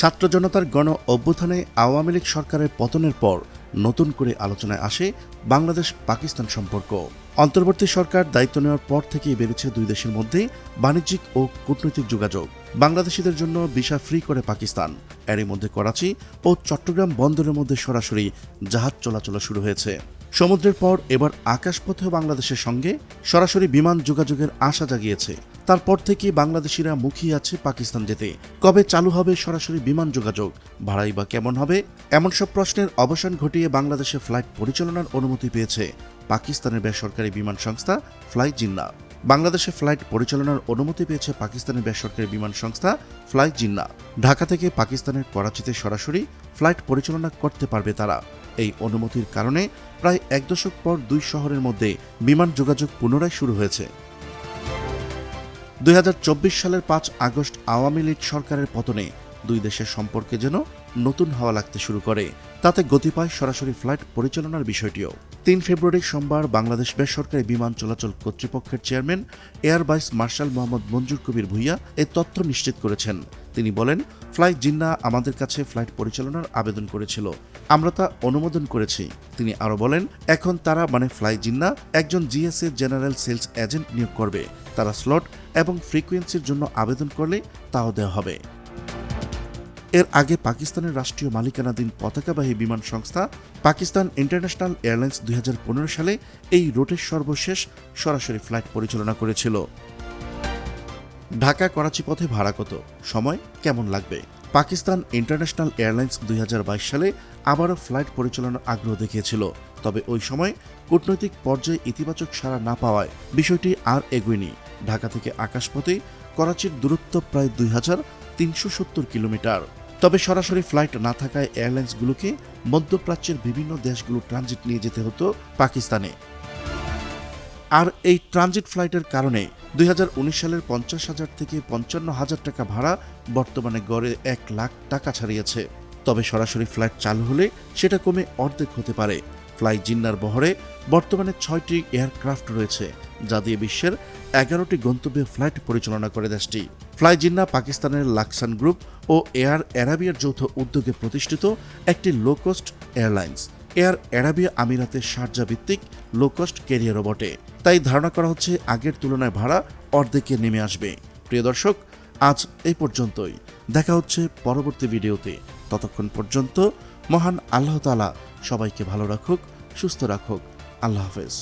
ছাত্র জনতার গণ অভ্যুত্থানে আওয়ামী লীগ সরকারের পতনের পর নতুন করে আলোচনায় আসে বাংলাদেশ পাকিস্তান সম্পর্ক। অন্তর্বর্তী সরকার দায়িত্ব নেওয়ার পর থেকেই বেড়েছে দুই দেশের মধ্যে বাণিজ্যিক ও কূটনৈতিক যোগাযোগ। বাংলাদেশিদের জন্য ভিসা ফ্রি করে পাকিস্তান। এরই মধ্যে করাচি ও চট্টগ্রাম বন্দরের মধ্যে সরাসরি জাহাজ চলাচল শুরু হয়েছে। সমুদ্রের পর এবার আকাশপথেও বাংলাদেশের সঙ্গে সরাসরি বিমান যোগাযোগের আশা জাগিয়েছে। তারপর থেকে বাংলাদেশিরা মুখিয়ে আছে পাকিস্তান যেতে। কবে চালু হবে সরাসরি বিমান যোগাযোগ? ভাড়াই বা কেমন হবে? এমন সব প্রশ্নের অবসান ঘটিয়ে বাংলাদেশে ফ্লাইট পরিচালনার অনুমতি পেয়েছে পাকিস্তানের বেসরকারি বিমান সংস্থা ফ্লাই জিন্না। বাংলাদেশে ফ্লাইট পরিচালনার অনুমতি পেয়েছে পাকিস্তানের বেসরকারি বিমান সংস্থা ফ্লাই জিন্না। ঢাকা থেকে পাকিস্তানের করাচিতে সরাসরি ফ্লাইট পরিচালনা করতে পারবে তারা। এই অনুমতির কারণে প্রায় এক দশক পর দুই শহরের মধ্যে বিমান যোগাযোগ পুনরায় শুরু হয়েছে। দুই হাজার চব্বিশ সালের পাঁচ আগস্ট আওয়ামী লীগ সরকারের পতনে দুই দেশের সম্পর্কে যেন নতুন হাওয়া লাগতে শুরু করে। তাতে গতি পায় সরাসরি ফ্লাইট পরিচালনার বিষয়টিও। তিন ফেব্রুয়ারি সোমবার বাংলাদেশ বেসরকারি বিমান চলাচল কর্তৃপক্ষের chairman, air vice marshal Mohammad Manzur Kabir Bhuiyan এ তথ্য নিশ্চিত করেছেন। তিনি বলেন ফ্লাই জিন্না আমাদের কাছে ফ্লাইট পরিচালনার আবেদন করেছিল। আমরা তা অনুমোদন করেছি। তিনি আরও বলেন, এখন তারা মানে ফ্লাই জিন্না একজন জিএসএ জেনারেল সেলস এজেন্ট নিয়োগ করবে। তারা স্লট এবং ফ্রিকোয়েন্সির জন্য আবেদন করলে তাও দেওয়া হবে। এর আগে পাকিস্তানের রাষ্ট্রীয় মালিকানাধীন পতাকাবাহী বিমান সংস্থা পাকিস্তান ইন্টারন্যাশনাল এয়ারলাইন্স দুই হাজার পনেরো সালে এই রুটের সর্বশেষ সরাসরি ফ্লাইট পরিচালনা করেছিল। ঢাকা করাচি পথে ভাড়া কত? সময় কেমন লাগবে? পাকিস্তান ইন্টারন্যাশনাল এয়ারলাইন্স দুই হাজার বাইশ সালে আবারও ফ্লাইট পরিচালনার আগ্রহ দেখিয়েছিল। তবে ওই সময় কূটনৈতিক পর্যায়ে ইতিবাচক সাড়া না পাওয়ায় বিষয়টি আর এগোয়নি। ঢাকা থেকে আকাশপথে করাচির দূরত্ব প্রায় দুই হাজার তিনশো সত্তর কিলোমিটার। তবে সরাসরি ফ্লাইট না থাকায় এয়ারলাইন্সগুলোকে মধ্যপ্রাচ্যের বিভিন্ন দেশগুলো ট্রানজিট নিয়ে যেতে হতো পাকিস্তানে। আর এই ট্রানজিট ফ্লাইটের কারণে দুই হাজার উনিশ সালের পঞ্চাশ হাজার থেকে পঞ্চান্ন হাজার টাকা ভাড়া বর্তমানে গড়ে এক লাখ টাকা ছাড়িয়েছে। তবে সরাসরি ফ্লাইট চালু হলে সেটা কমে অর্ধেক হতে পারে। ফ্লাই জিন্নার বহরে বর্তমানে ছয়টি এয়ারক্রাফট রয়েছে, যা দিয়ে বিশ্বের এগারোটি গন্তব্যে ফ্লাইট পরিচালনা করে দেশটি। ফ্লাই জিন্না পাকিস্তানের লাকসান গ্রুপ ও এয়ার অ্যারাবিয়ার যৌথ উদ্যোগে প্রতিষ্ঠিত একটি low cost airlines Air Arabia আমিরাতের শারজা ভিত্তিক লো কোস্ট ক্যারিয়ারও বটে তাই ধারণা করা হচ্ছে আগের তুলনায় ভাড়া অর্ধেকে নেমে আসবে। প্রিয় দর্শক, আজ এই পর্যন্তই। দেখা হচ্ছে পরবর্তী ভিডিওতে। ততক্ষণ পর্যন্ত মহান আল্লাহ তালা সবাইকে ভালো রাখুক, সুস্থ রাখুক। আল্লাহ হাফেজ।